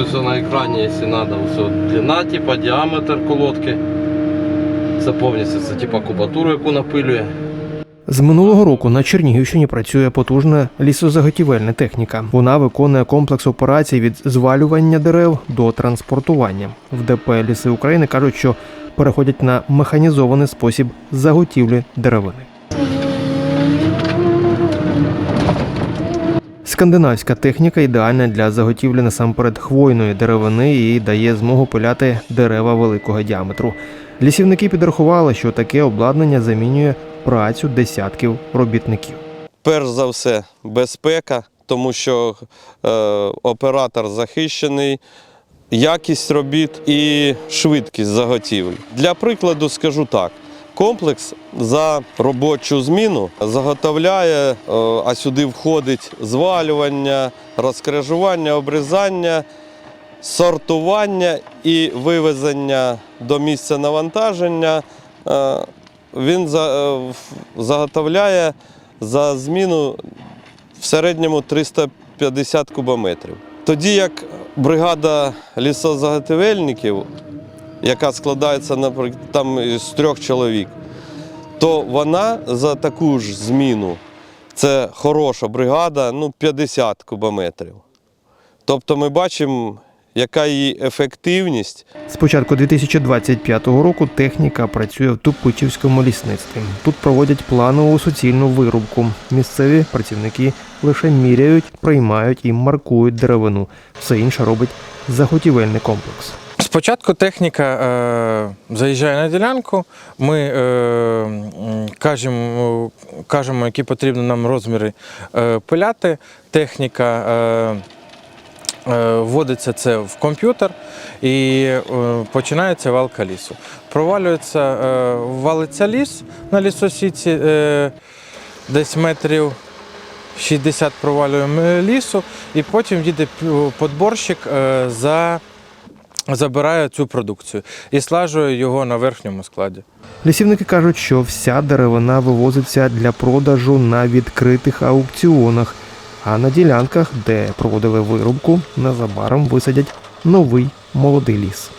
ось на екрані, якщо треба, все. Длина, типа, діаметр колодки. Це повністю це типа кубатуру, яку напилює. З минулого року на Чернігівщині працює потужна лісозаготівельна техніка. Вона виконує комплекс операцій від звалювання дерев до транспортування. В ДП Ліси України кажуть, що переходять на механізований спосіб заготівлі деревини. Скандинавська техніка ідеальна для заготівлі насамперед хвойної деревини і дає змогу пиляти дерева великого діаметру. Лісівники підрахували, що таке обладнання замінює працю десятків робітників. Перш за все, безпека, тому що е, оператор захищений, якість робіт і швидкість заготівель. Для прикладу скажу так. Комплекс за робочу зміну заготовляє, е, а сюди входить звалювання, розкрижування, обрізання, сортування і вивезення до місця навантаження. Е, Він е, заготовляє за зміну в середньому 350 кубометрів. Тоді як бригада лісозаготівельників, яка складається там з трьох чоловік, то вона за таку ж зміну, це хороша бригада, ну 50 кубометрів. Тобто ми бачимо, яка її ефективність. З початку 2025 року техніка працює в Тупичівському лісництві. Тут проводять планову суцільну вирубку. Місцеві працівники лише міряють, приймають і маркують деревину. Все інше робить заготівельний комплекс. Спочатку техніка е, заїжджає на ділянку, ми е, кажемо, кажемо, які потрібні нам розміри е, пиляти. Техніка вводиться це в комп'ютер і починається валка лісу. Провалюється, валиться ліс на лісосіці, десь метрів 60 провалюємо лісу, і потім їде подборщик за забирає цю продукцію і слажує його на верхньому складі. Лісівники кажуть, що вся деревина вивозиться для продажу на відкритих аукціонах, а на ділянках, де проводили вирубку, незабаром висадять новий молодий ліс.